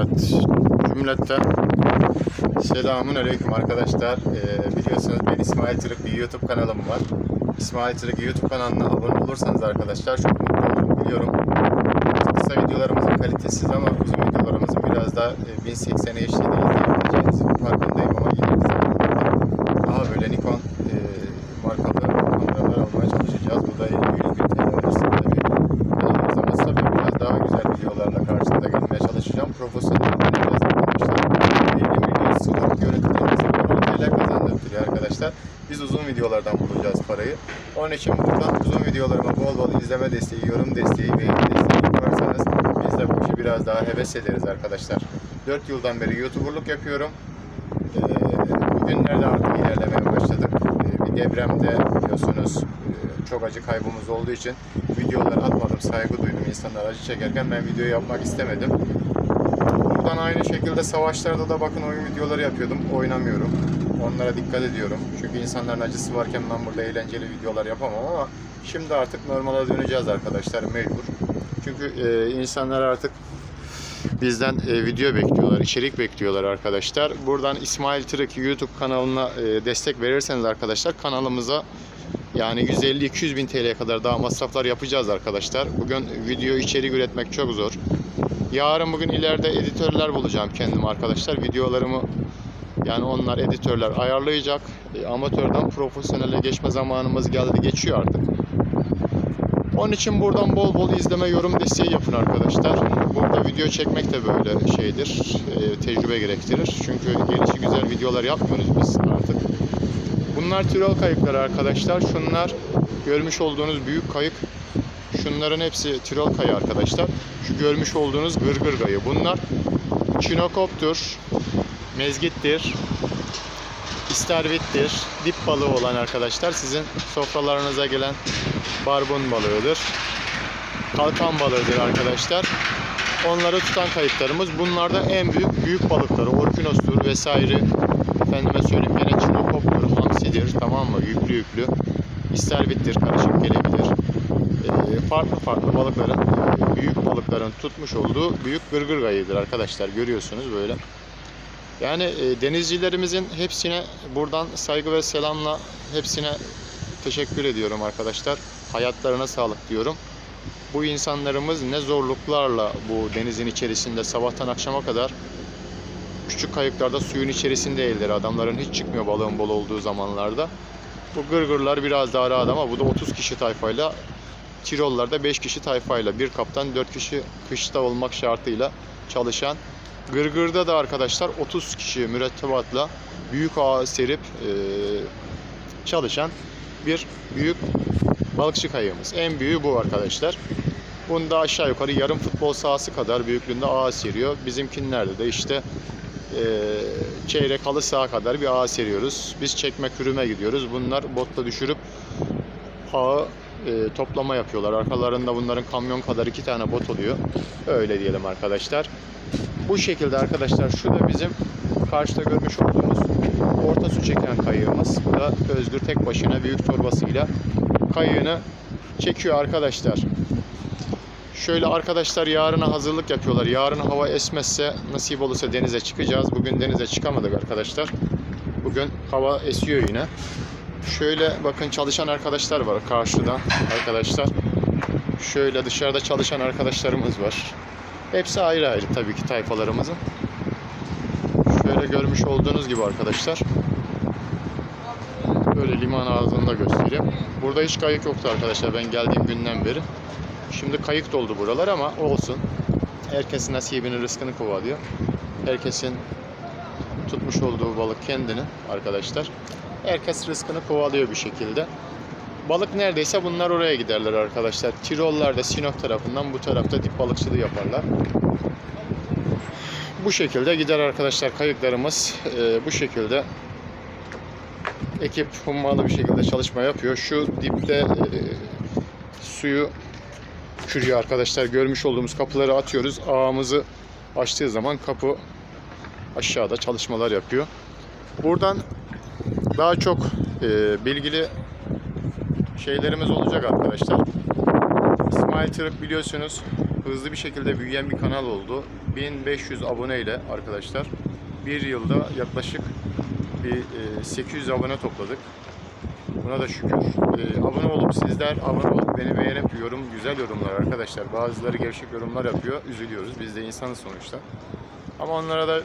Evet, cümleten selamun aleyküm arkadaşlar. Ee, biliyorsunuz ben İsmail Tırık bir YouTube kanalım var. İsmail Tırık YouTube kanalına abone olursanız arkadaşlar çok mutlu olurum biliyorum. Kısa videolarımızın kalitesiz ama uzun videolarımızın biraz e, 1080'e HD izleyebileceğinizin farkındayım ama yine de daha böyle Nikon e, markalı kameralar almaya çalışacağız. Bu da 50 gün TL olursa tabii kanalımıza tabii biraz daha güzel videolarla karşınıza gelmeye çalışacağım. Profesyonel olacağız arkadaşlar. 50 milyon sıfır görüntülerimizi 10 TL kazandırtıyor arkadaşlar. Biz uzun videolardan bulacağız parayı. Onun için buradan uzun videolarıma bol bol izleme desteği, yorum desteği, beğeni desteği yaparsanız biz de bu işi biraz daha heves ederiz arkadaşlar. 4 yıldan beri YouTuber'luk yapıyorum. Ee, bugünlerde artık ilerlemeye başladık. Ee, bir depremde biliyorsunuz e, çok acı kaybımız olduğu için videoları atmadım. Saygı duydum insanlar acı çekerken ben video yapmak istemedim. Buradan aynı şekilde savaşlarda da bakın oyun videoları yapıyordum. Oynamıyorum. Onlara dikkat ediyorum. Çünkü insanların acısı varken ben burada eğlenceli videolar yapamam ama şimdi artık normale döneceğiz arkadaşlar mecbur. Çünkü e, insanlar artık bizden e, video bekliyorlar, içerik bekliyorlar arkadaşlar. Buradan İsmail Tırık YouTube kanalına e, destek verirseniz arkadaşlar kanalımıza yani 150-200 bin TL'ye kadar daha masraflar yapacağız arkadaşlar. Bugün video içerik üretmek çok zor. Yarın bugün ileride editörler bulacağım kendim arkadaşlar. Videolarımı yani onlar editörler ayarlayacak. E, amatörden profesyonele geçme zamanımız geldi. Geçiyor artık. Onun için buradan bol bol izleme, yorum desteği yapın arkadaşlar. Burada video çekmek de böyle şeydir, e, tecrübe gerektirir. Çünkü gelişi güzel videolar yapmıyoruz biz artık. Bunlar Tirol kayıkları arkadaşlar. Şunlar görmüş olduğunuz büyük kayık. Şunların hepsi Tirol kayı arkadaşlar. Şu görmüş olduğunuz gırgır kayı. Bunlar çinokoptur, mezgittir, istervittir, dip balığı olan arkadaşlar sizin sofralarınıza gelen barbun balığıdır. Kalkan balığıdır arkadaşlar. Onları tutan kayıklarımız. Bunlar da en büyük büyük balıkları. Orkinostur vesaire. Efendime söyleyeyim gene çinokoptur, hamsidir. Tamam mı? Yüklü yüklü. İstervittir. Karışık gelebilir. Ee, farklı farklı balıkların, e, büyük balıkların tutmuş olduğu büyük gırgır kayıdır arkadaşlar. Görüyorsunuz böyle. Yani e, denizcilerimizin hepsine buradan saygı ve selamla hepsine teşekkür ediyorum arkadaşlar. Hayatlarına sağlık diyorum. Bu insanlarımız ne zorluklarla bu denizin içerisinde sabahtan akşama kadar küçük kayıklarda suyun içerisinde elleri. Adamların hiç çıkmıyor balığın bol olduğu zamanlarda. Bu gırgırlar biraz daha rahat ama bu da 30 kişi tayfayla Tirollarda 5 kişi tayfayla bir kaptan 4 kişi kışta olmak şartıyla çalışan Gırgır'da da arkadaşlar 30 kişi mürettebatla büyük ağa serip e, çalışan bir büyük balıkçı kayığımız. En büyüğü bu arkadaşlar. Bunda aşağı yukarı yarım futbol sahası kadar büyüklüğünde ağ seriyor. Bizimkinlerde de işte e, çeyrek halı saha kadar bir ağ seriyoruz. Biz çekme kürüme gidiyoruz. Bunlar botla düşürüp ağı e, toplama yapıyorlar. Arkalarında bunların kamyon kadar iki tane bot oluyor. Öyle diyelim arkadaşlar. Bu şekilde arkadaşlar şu da bizim karşıda görmüş olduğumuz orta su çeken kayığımız. Bu da Özgür tek başına büyük torbasıyla kayığını çekiyor arkadaşlar. Şöyle arkadaşlar yarına hazırlık yapıyorlar. Yarın hava esmezse nasip olursa denize çıkacağız. Bugün denize çıkamadık arkadaşlar. Bugün hava esiyor yine. Şöyle bakın çalışan arkadaşlar var karşıda arkadaşlar. Şöyle dışarıda çalışan arkadaşlarımız var. Hepsi ayrı ayrı tabii ki tayfalarımızın. Şöyle görmüş olduğunuz gibi arkadaşlar. Böyle liman ağzında göstereyim. Burada hiç kayık yoktu arkadaşlar ben geldiğim günden beri. Şimdi kayık doldu buralar ama olsun. Herkesin nasibini, rızkını kovalıyor. Herkesin tutmuş olduğu balık kendini arkadaşlar. Herkes rızkını kovalıyor bir şekilde. Balık neredeyse bunlar oraya giderler arkadaşlar. Tirollarda Sinop tarafından bu tarafta dip balıkçılığı yaparlar. Bu şekilde gider arkadaşlar kayıklarımız. Ee, bu şekilde ekip hummalı bir şekilde çalışma yapıyor. Şu dipte e, suyu kürüyor arkadaşlar. Görmüş olduğumuz kapıları atıyoruz. Ağımızı açtığı zaman kapı aşağıda çalışmalar yapıyor. Buradan daha çok e, bilgili şeylerimiz olacak arkadaşlar. İsmail Tırık biliyorsunuz hızlı bir şekilde büyüyen bir kanal oldu. 1500 aboneyle arkadaşlar. Bir yılda yaklaşık bir e, 800 abone topladık. Buna da şükür. E, abone olup sizler abone olup beni beğenip yorum güzel yorumlar arkadaşlar. Bazıları gevşek yorumlar yapıyor. Üzülüyoruz. Biz de insanız sonuçta. Ama onlara da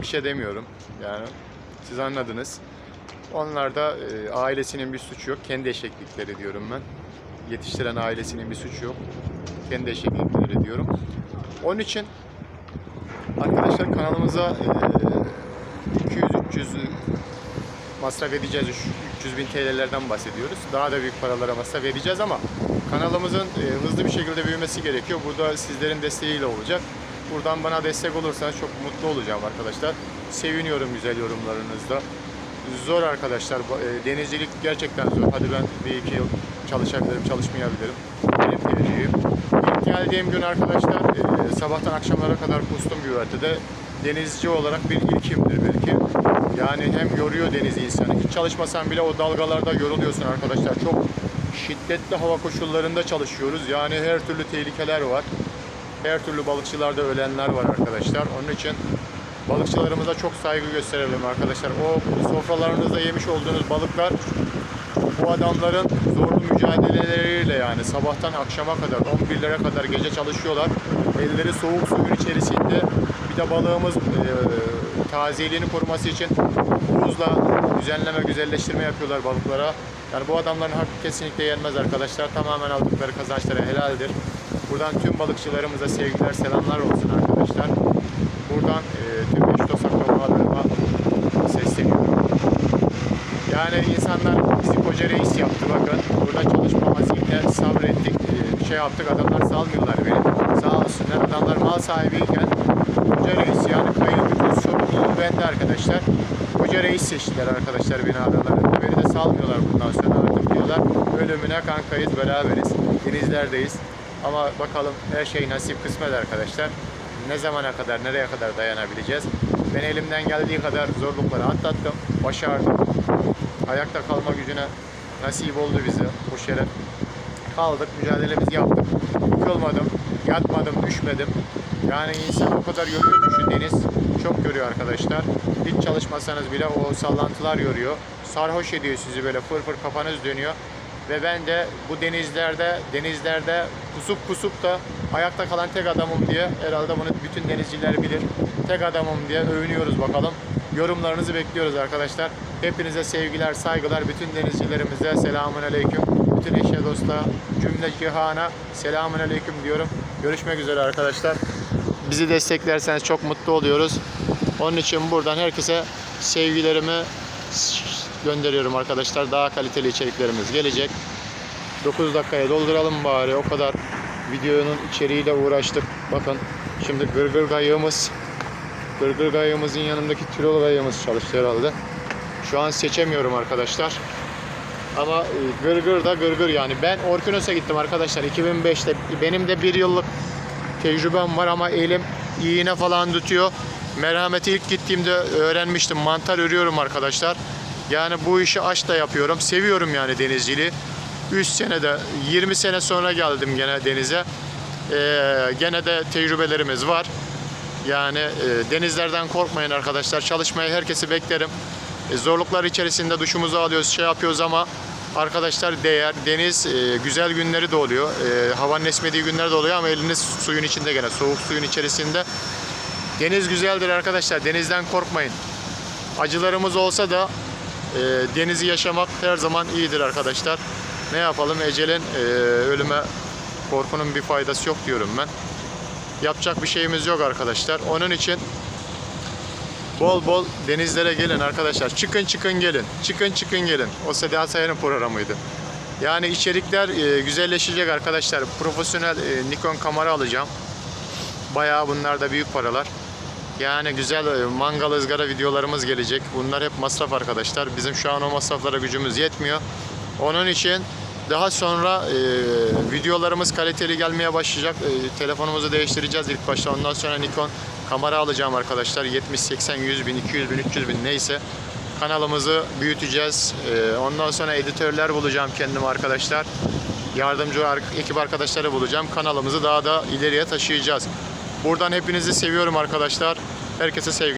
bir şey demiyorum. Yani siz anladınız. Onlar da e, ailesinin bir suçu yok. Kendi eşeklikleri diyorum ben. Yetiştiren ailesinin bir suçu yok. Kendi eşeklikleri diyorum. Onun için arkadaşlar kanalımıza e, 200-300 masraf edeceğiz. Üç- 300 bin TL'lerden bahsediyoruz. Daha da büyük paralara masraf edeceğiz ama kanalımızın e, hızlı bir şekilde büyümesi gerekiyor. Burada sizlerin desteğiyle olacak. Buradan bana destek olursanız çok mutlu olacağım arkadaşlar. Seviniyorum güzel yorumlarınızda. Zor arkadaşlar. E, Denizcilik gerçekten zor. Hadi ben bir iki yıl çalışabilirim, çalışmayabilirim. Benim tercihim. İlk geldiğim gün arkadaşlar e, sabahtan akşamlara kadar kustum güvertede. Denizci olarak bir ilkimdir belki. Yani hem yoruyor deniz insanı. Hiç çalışmasan bile o dalgalarda yoruluyorsun arkadaşlar. Çok şiddetli hava koşullarında çalışıyoruz. Yani her türlü tehlikeler var. Her türlü balıkçılarda ölenler var arkadaşlar. Onun için balıkçılarımıza çok saygı gösterelim arkadaşlar. O sofralarınızda yemiş olduğunuz balıklar bu adamların zorlu mücadeleleriyle yani sabahtan akşama kadar 11'lere kadar gece çalışıyorlar. Elleri soğuk suyun içerisinde bir de balığımız e, tazeliğini koruması için buzla düzenleme, güzelleştirme yapıyorlar balıklara. Yani bu adamların hakkı kesinlikle yenmez arkadaşlar. Tamamen aldıkları kazançları helaldir. Buradan tüm balıkçılarımıza sevgiler, selamlar olsun arkadaşlar. Buradan e, Yani insanlar bizi koca reis yaptı bakın. Burada çalışma azimle sabrettik. Ee, şey yaptık adamlar salmıyorlar beni. Sağ olsunlar adamlar mal sahibiyken koca reis yani kayın bütün sorumluluğu bende arkadaşlar. Koca reis seçtiler arkadaşlar beni aralarında. Beni de salmıyorlar bundan sonra artık diyorlar. Ölümüne kankayız beraberiz. Denizlerdeyiz. Ama bakalım her şey nasip kısmet arkadaşlar. Ne zamana kadar, nereye kadar dayanabileceğiz? Ben elimden geldiği kadar zorlukları atlattım, başardım ayakta kalma gücüne nasip oldu bize bu şeref. Kaldık, mücadelemizi yaptık. Yıkılmadım, yatmadım, düşmedim. Yani insan o kadar yoruyor ki şu deniz. Çok yoruyor arkadaşlar. Hiç çalışmasanız bile o sallantılar yoruyor. Sarhoş ediyor sizi böyle fır fır kafanız dönüyor. Ve ben de bu denizlerde, denizlerde kusup kusup da ayakta kalan tek adamım diye herhalde bunu bütün denizciler bilir. Tek adamım diye övünüyoruz bakalım. Yorumlarınızı bekliyoruz arkadaşlar. Hepinize sevgiler, saygılar. Bütün denizcilerimize selamun aleyküm. Bütün eşe dosta, cümle cihana selamun aleyküm diyorum. Görüşmek üzere arkadaşlar. Bizi desteklerseniz çok mutlu oluyoruz. Onun için buradan herkese sevgilerimi gönderiyorum arkadaşlar. Daha kaliteli içeriklerimiz gelecek. 9 dakikaya dolduralım bari. O kadar videonun içeriğiyle uğraştık. Bakın şimdi gırgır gayığımız Gırgır gayığımızın yanındaki tirol gayığımız çalıştı herhalde. Şu an seçemiyorum arkadaşlar. Ama e, gırgır da gırgır yani. Ben Orkinos'a gittim arkadaşlar 2005'te. Benim de bir yıllık tecrübem var ama elim iğne falan tutuyor. Merhameti ilk gittiğimde öğrenmiştim. Mantar örüyorum arkadaşlar. Yani bu işi aşkla yapıyorum. Seviyorum yani denizciliği. 3 senede 20 sene sonra geldim gene denize. Ee, gene de tecrübelerimiz var. Yani e, denizlerden korkmayın arkadaşlar. Çalışmaya herkesi beklerim. E, zorluklar içerisinde duşumuzu alıyoruz, şey yapıyoruz ama arkadaşlar değer. Deniz e, güzel günleri de oluyor. E, havanın esmediği günler de oluyor ama eliniz suyun içinde gene, soğuk suyun içerisinde. Deniz güzeldir arkadaşlar. Denizden korkmayın. Acılarımız olsa da e, denizi yaşamak her zaman iyidir arkadaşlar. Ne yapalım? Ecelin e, ölüme korkunun bir faydası yok diyorum ben. Yapacak bir şeyimiz yok arkadaşlar. Onun için bol bol denizlere gelin arkadaşlar. Çıkın çıkın gelin. Çıkın çıkın gelin. O Seda Sayan'ın programıydı. Yani içerikler e, güzelleşecek arkadaşlar. Profesyonel e, Nikon kamera alacağım. Bayağı bunlar da büyük paralar. Yani güzel e, mangal ızgara videolarımız gelecek. Bunlar hep masraf arkadaşlar. Bizim şu an o masraflara gücümüz yetmiyor. Onun için daha sonra e, videolarımız kaliteli gelmeye başlayacak. E, telefonumuzu değiştireceğiz ilk başta. Ondan sonra Nikon kamera alacağım arkadaşlar. 70, 80, 100 bin, 200 bin, 300 bin neyse. Kanalımızı büyüteceğiz. E, ondan sonra editörler bulacağım kendim arkadaşlar. yardımcı ar- ekip arkadaşları bulacağım. Kanalımızı daha da ileriye taşıyacağız. Buradan hepinizi seviyorum arkadaşlar. Herkese sevgi.